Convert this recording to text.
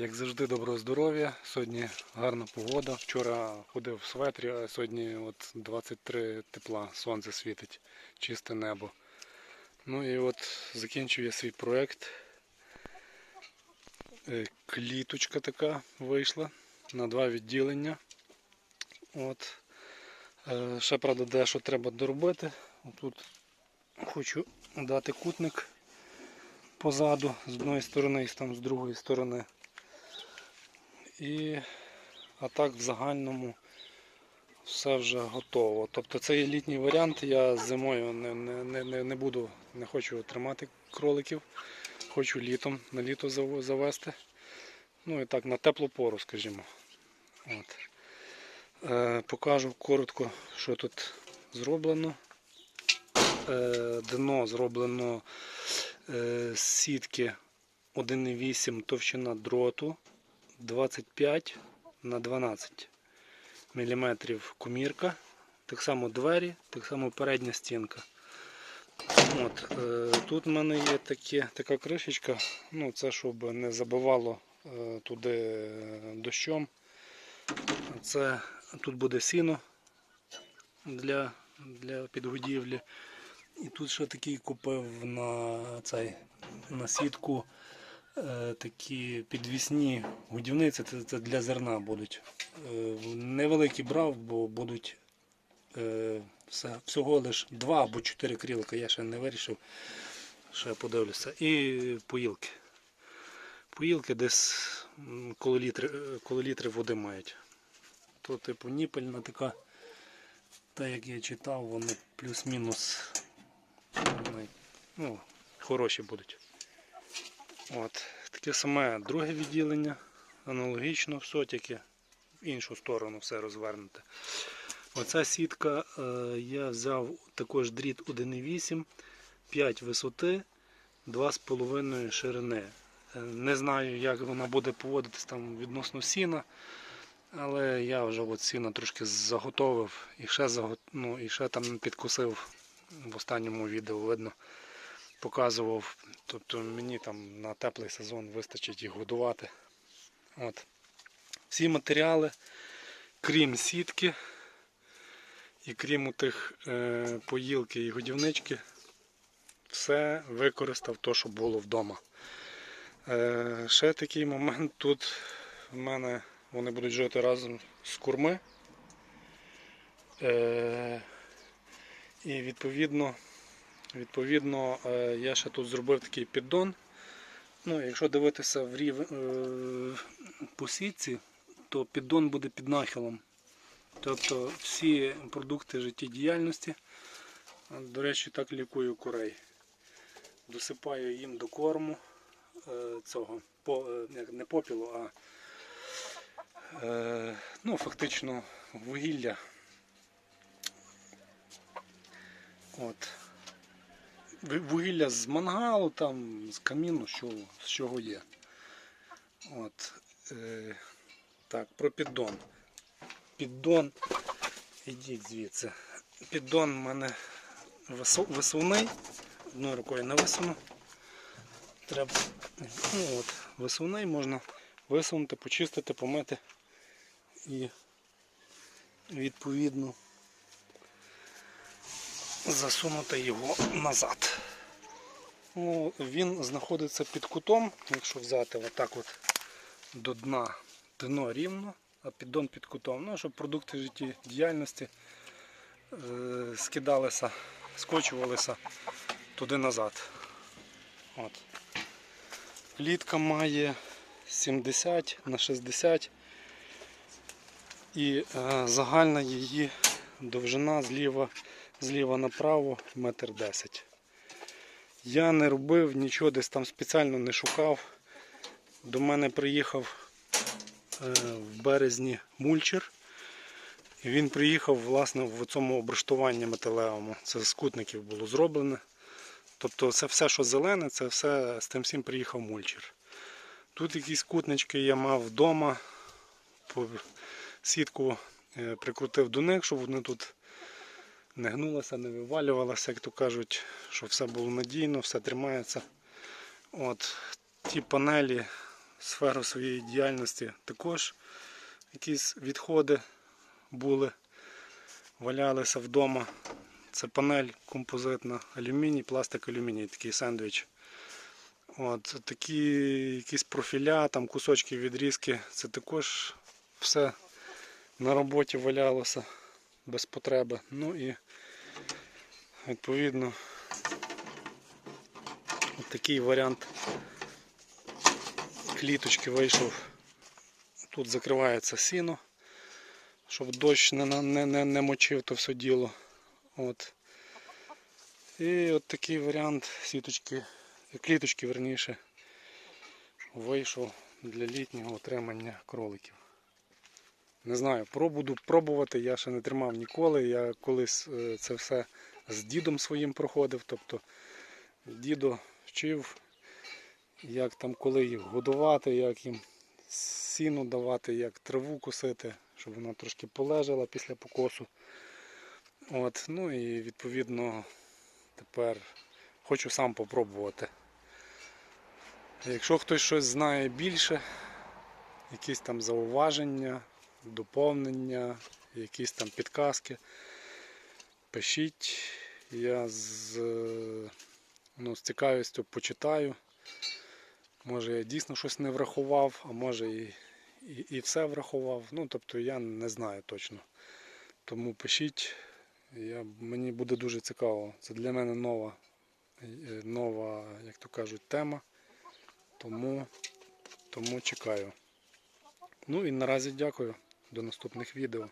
Як завжди, доброго здоров'я. Сьогодні гарна погода. Вчора ходив в светрі, а сьогодні от 23 тепла, сонце світить, чисте небо. Ну і от закінчую я свій проект. Е, Кліточка така вийшла на два відділення. От. Е, Ще, правда, дещо треба доробити. Тут хочу дати кутник позаду з одної сторони і там з другої сторони. І а так в загальному все вже готово. Тобто цей літній варіант я зимою не, не, не, не, буду, не хочу тримати кроликів. Хочу літом на літо зав- завести. Ну і так, на теплу пору, скажімо. От. Е, покажу коротко, що тут зроблено. Е, дно зроблено е, з сітки 1,8 товщина дроту. 25 на 12 мм комірка. Так само двері, так само передня стінка. От, е, тут в мене є такі, така кришечка, ну це щоб не забивало е, туди е, дощом. Це, тут буде сіно для, для підгодівлі. І тут ще такий купив на, цей, на сітку такі підвісні годівниці, це, для зерна будуть. Е, невеликі брав, бо будуть е, всього лише два або чотири крілика, я ще не вирішив. Ще подивлюся. І поїлки. Поїлки десь м, коло літри, е, коло літри води мають. То типу ніпельна така, та як я читав, вони плюс-мінус ну, хороші будуть. От. Таке саме друге відділення, аналогічно все, тільки в іншу сторону все розвернуте. Оця сітка е, я взяв також дріт 1,8, 5 висоти, 2,5 ширини. Е, Не знаю, як вона буде поводитись там відносно сіна, але я вже от сіна трошки заготовив і ще, заго... ну, і ще там підкусив в останньому відео видно показував. Тобто мені там на теплий сезон вистачить їх годувати. От. Всі матеріали, крім сітки і крім тих е, поїлки і годівнички, все використав то, що було вдома. Е, ще такий момент тут в мене вони будуть жити разом з курми. Е, і відповідно Відповідно, е, я ще тут зробив такий піддон. Ну, якщо дивитися в рів... е, по сітці, то піддон буде під нахилом. Тобто всі продукти життєдіяльності, до речі, так лікую курей. Досипаю їм до корму е, цього, по, не попілу, а ну, фактично вугілля. От вугілля з мангалу, там, з каміну, що, з чого є. От, е, так, про піддон. Піддон, ідіть звідси. Піддон в мене вису- висувний, одною рукою не висуну. Треба, ну от, висувний можна висунути, почистити, помити і відповідно засунути його назад. Ну, Він знаходиться під кутом, якщо взяти отак от до дна, дно рівно, а піддон під кутом, ну, щоб продукти життєдіяльності е, скидалися, скочувалися туди назад. От. Плітка має 70 на 60 і е, загальна її довжина зліва зліва направо метр десять. Я не робив нічого, десь там спеціально не шукав. До мене приїхав е, в березні мульчер. І він приїхав власне в цьому обрештуванні металевому. Це з кутників було зроблене. Тобто це все, що зелене, це все з тим всім приїхав мульчер. Тут якісь кутнички я мав вдома. Сітку е, прикрутив до них, щоб вони тут не гнулося, не вивалювалося, як то кажуть, що все було надійно, все тримається. От, Ті панелі сферу своєї діяльності також якісь відходи були, валялися вдома. Це панель композитна, алюміній, пластик алюміній, такий сендвіч. От, такі якісь профіля, там кусочки відрізки, це також все на роботі валялося без потреби. Ну і відповідно от такий варіант кліточки вийшов. Тут закривається сіно, щоб дощ не, не, не, не мочив то все діло. От. І от такий варіант сіточки, кліточки верніше, вийшов для літнього отримання кроликів. Не знаю, пробуду пробувати, я ще не тримав ніколи. Я колись е, це все з дідом своїм проходив. Тобто дідо вчив, як там коли їх годувати, як їм сіну давати, як траву косити, щоб вона трошки полежала після покосу. От, ну і відповідно тепер хочу сам попробувати. Якщо хтось щось знає більше, якісь там зауваження, доповнення, якісь там підказки, пишіть. Я з, ну, з цікавістю почитаю. Може я дійсно щось не врахував, а може і, і, і все врахував. Ну, тобто я не знаю точно. Тому пишіть. Я, мені буде дуже цікаво. Це для мене нова, е, нова, як то кажуть, тема. Тому, тому чекаю. Ну і наразі дякую. До наступних відео.